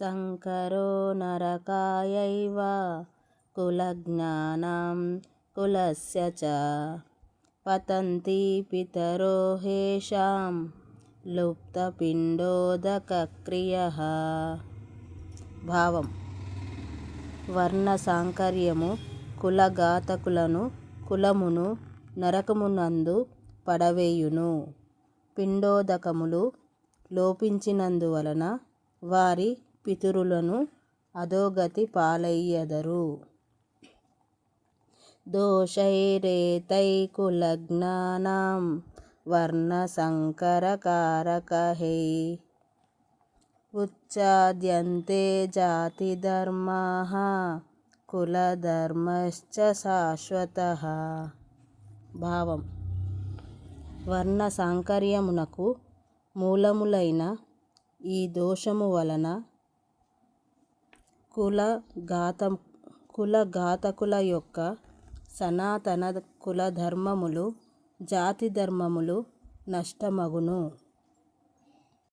శంకరో నరకాయైవ కులజ్ఞానం కులస్య చ పతంతి పితరో హేషాం లుప్తపిండోదకక్రియః భావం వర్ణ సాంకర్యము కులఘాతకులను కులమును నరకమునందు పడవేయును పిండోదకములు లోపించినందువలన వారి పితరులను అధోగతి పాలయ్యెదరు. దోషైరేతైకులజ్ఞానాం వర్ణసంకరకారకైః ఉచ్చాద్యంతే జాతిధర్మాः కులధర్మశ్చ శాశ్వతః. భావం. వర్ణ సాంకర్యమునకు మూలములైన ఈ దోషము వలన కులఘాతకుల యొక్క సనాతన కులధర్మములు జాతి ధర్మములు నష్టమగును.